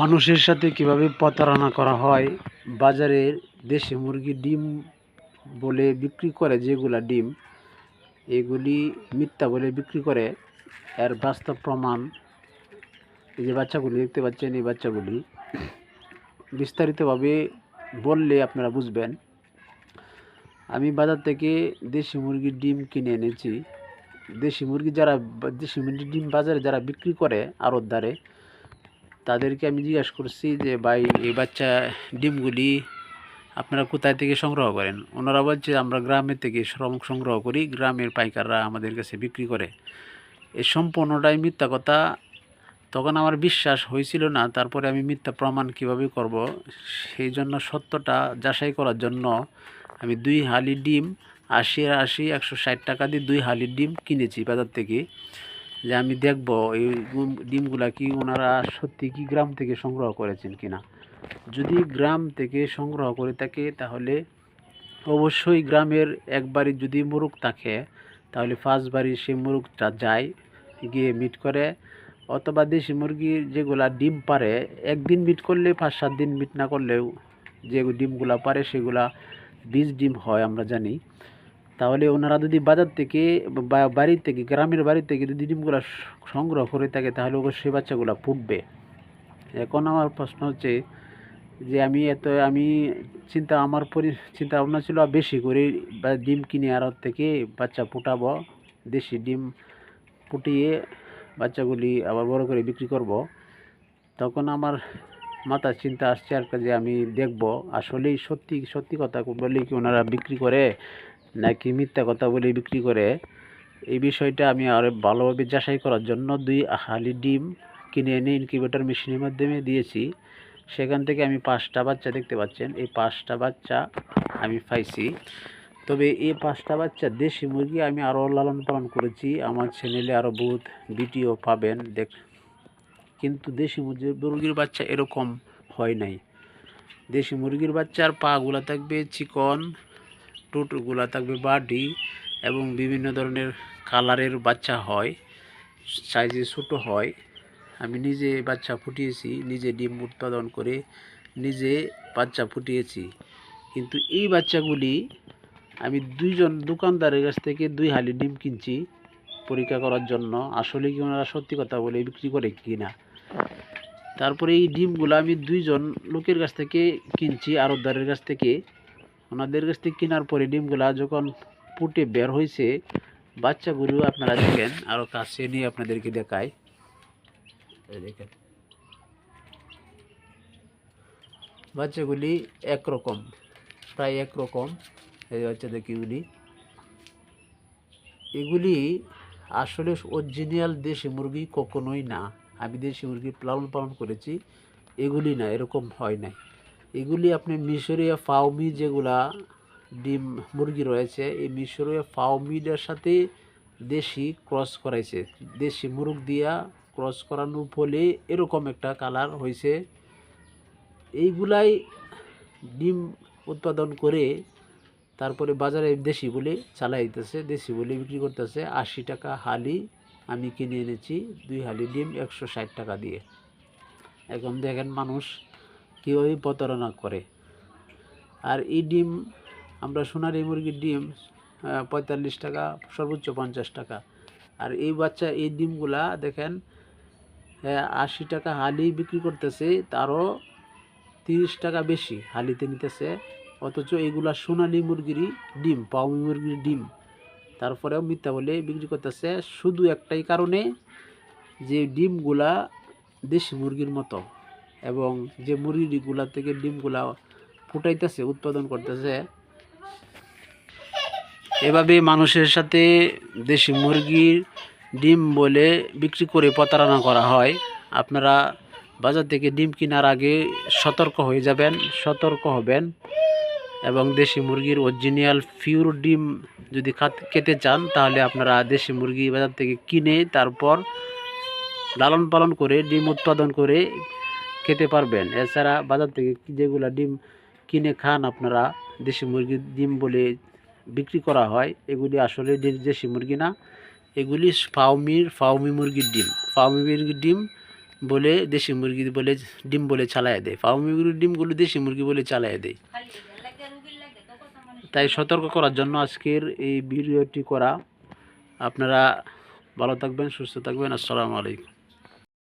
মানুষের সাথে কীভাবে প্রতারণা করা হয় বাজারে দেশি মুরগির ডিম বলে বিক্রি করে যেগুলা ডিম, এগুলি মিথ্যা বলে বিক্রি করে, এর বাস্তব প্রমাণ এই যে বাচ্চাগুলি দেখতে পাচ্ছেন, এই বাচ্চাগুলি বিস্তারিতভাবে বললে আপনারা বুঝবেন। আমি বাজার থেকে দেশি মুরগির ডিম কিনে এনেছি। দেশি মুরগি যারা, দেশি মুরগির ডিম বাজারে যারা বিক্রি করে আড়ত দ্বারে তাদেরকে আমি জিজ্ঞেস করছি যে, ভাই, এই বাচ্চা ডিমগুলি আপনারা কোথায় থেকে সংগ্রহ করেন? ওনারা বলছে, আমরা গ্রামের থেকে শ্রম সংগ্রহ করি, গ্রামের পাইকাররা আমাদের কাছে বিক্রি করে। এই সম্পূর্ণটাই মিথ্যা কথা। তখন আমার বিশ্বাস হয়েছিল না, তারপরে আমি মিথ্যা প্রমাণ কীভাবে করব? সেই জন্য সত্যটা যাচাই করার জন্য আমি দুই হালি ডিম, আশি আশি, একশো ষাট টাকা দিয়ে দুই হালি ডিম কিনেছি বাজার থেকে। যে আমি দেখব এই ডিমগুলা কি ওনারা সত্যি কি গ্রাম থেকে সংগ্রহ করেছেন কিনা। যদি গ্রাম থেকে সংগ্রহ করে থাকে, তাহলে অবশ্যই গ্রামের একবারই যদি মুরগ থাকে, তাহলে ফার্স্ট বাড়ি সেই মুরগটা যায়, গিয়ে মিট করে। অথবা দেশি মুরগির যেগুলা ডিম পারে, একদিন মিট করলে, পাঁচ সাত দিন মিট না করলেও যে ডিমগুলা পারে, সেগুলা বীজ ডিম হয়, আমরা জানি। তাহলে ওনারা যদি বাজার থেকে বা বাড়ি থেকে, গ্রামের বাড়ি থেকে যদি ডিমগুলো সংগ্রহ করে থাকে, তাহলে অবশ্যই বাচ্চাগুলো ফুটবে এখন আমার প্রশ্ন হচ্ছে যে আমি এত, আমি চিন্তা, আমার পরি, চিন্তা ভাবনা ছিল বেশি করে ডিম কিনে আর থেকে বাচ্চা ফুটাবো দেশি ডিম ফুটিয়ে বাচ্চাগুলি আবার বড় করে বিক্রি করব। তখন আমার মাথায় চিন্তা আসছে আর যে আমি দেখব, আসলেই সত্যি সত্যি কথা বলে কি ওনারা বিক্রি করে? নাকি মিথ্যা কথা বলে বিক্রি করে? এই বিষয়টা আমি আরও ভালোভাবে যাচাই করার জন্য দুই হালি ডিম কিনে এনে ইনকিউবেটর মেশিনের মাধ্যমে দিয়েছি। সেখান থেকে আমি পাঁচটা বাচ্চা দেখতে পাচ্ছেন। এই পাঁচটা বাচ্চা আমি পাইছি। তবে এই পাঁচটা বাচ্চা দেশি মুরগি আমি আরও লালন পালন করেছি। আমার চ্যানেলে আরও বহুত ভিডিও পাবেন। দেখ, কিন্তু দেশি মুরগি, মুরগির বাচ্চা এরকম হয় নাই। দেশি মুরগির বাচ্চার পাগুলা থাকবে চিকন টুটগুলা থাকবে বাডি এবং বিভিন্ন ধরনের কালারের বাচ্চা হয়, সাইজে ছোটো হয়। আমি নিজে বাচ্চা ফুটিয়েছি, নিজে ডিম উৎপাদন করে নিজে বাচ্চা ফুটিয়েছি। কিন্তু এই বাচ্চাগুলি আমি দুইজন দোকানদারের কাছ থেকে দুই হালি ডিম কিনছি পরীক্ষা করার জন্য। আসলে কি ওনারা সত্যি কথা বলে, বিক্রি করে কি না? তারপরে এই ডিমগুলো আমি দুইজন লোকের কাছ থেকে কিনছি আড়তদারের কাছ থেকে। ওনাদের কাছ থেকে কেনার পরে ডিমগুলা যখন ফুটে বের হয়েছে বাচ্চাগুলো আপনারা দেখেন আরও কাছে নিয়ে আপনাদেরকে দেখায় দেখেন। বাচ্চাগুলি একরকম, প্রায় একরকম। এই বাচ্চাদের কিগুলি এগুলি। আসলে অরিজিনাল দেশি মুরগি কখনোই না। আমি দেশি মুরগি লালন পালন করেছি, এগুলি না, এরকম হয় নাই। এগুলি আপনি মিশরীয় ফাউমি যেগুলা ডিম, মুরগি রয়েছে, এই মিশরীয় ফাউমিটার সাথে দেশি ক্রস করাইছে। দেশি মুরগ দিয়া ক্রস করানোর ফলে এরকম একটা কালার হয়েছে এইগুলাই ডিম উৎপাদন করে তারপরে বাজারে দেশি বলে চালাই দিতেছে, দেশি বলে বিক্রি করতেছে। আশি টাকা হালি আমি কিনে এনেছি, দুই হালি ডিম একশো ষাট টাকা দিয়ে। এখন দেখেন মানুষ কীভাবে প্রতারণা করে। আর এই ডিম, আমরা সোনারি মুরগির ডিম পঁয়তাল্লিশ টাকা, সর্বোচ্চ পঞ্চাশ টাকা। আর এই বাচ্চা, এই ডিমগুলা দেখেন আশি টাকা হালি বিক্রি করতেছে, তারও তিরিশ টাকা বেশি হালিতে নিতেছে। অথচ এইগুলা সোনালি মুরগিরই ডিম পাউমি মুরগির ডিম। তারপরেও মিথ্যা বলে বিক্রি করতেছে। শুধু একটাই কারণে যে ডিমগুলা দেশি মুরগির মতো। এবং যে মুরগিগুলা থেকে ডিমগুলা ফুটাইতেছে, উৎপাদন করতেছে, এভাবে মানুষের সাথে দেশি মুরগির ডিম বলে বিক্রি করে প্রতারণা করা হয়। আপনারা বাজার থেকে ডিম কেনার আগে সতর্ক হয়ে যাবেন, সতর্ক হবেন এবং দেশি মুরগির অরিজিনাল পিওর ডিম যদি খেতে চান, তাহলে আপনারা দেশি মুরগি বাজার থেকে কিনে তারপর লালন পালন করে, ডিম উৎপাদন করে খেতে পারবেন। এছাড়া বাজার থেকে যেগুলা ডিম কিনে খান আপনারা, দেশি মুরগির ডিম বলে বিক্রি করা হয়, এগুলি আসলে দেশি মুরগি না। এগুলি ফাউমির ফাউমি মুরগির ডিম। ফাউমি মুরগির ডিম বলে দেশি মুরগি বলে ডিম বলে চালায় দেয়। ফার্মি মুরগির ডিমগুলো দেশি মুরগি বলে চালায় দেয়। তাই সতর্ক করার জন্য আজকের এই ভিডিওটি করা। আপনারা ভালো থাকবেন, সুস্থ থাকবেন। আসসালামু আলাইকুম।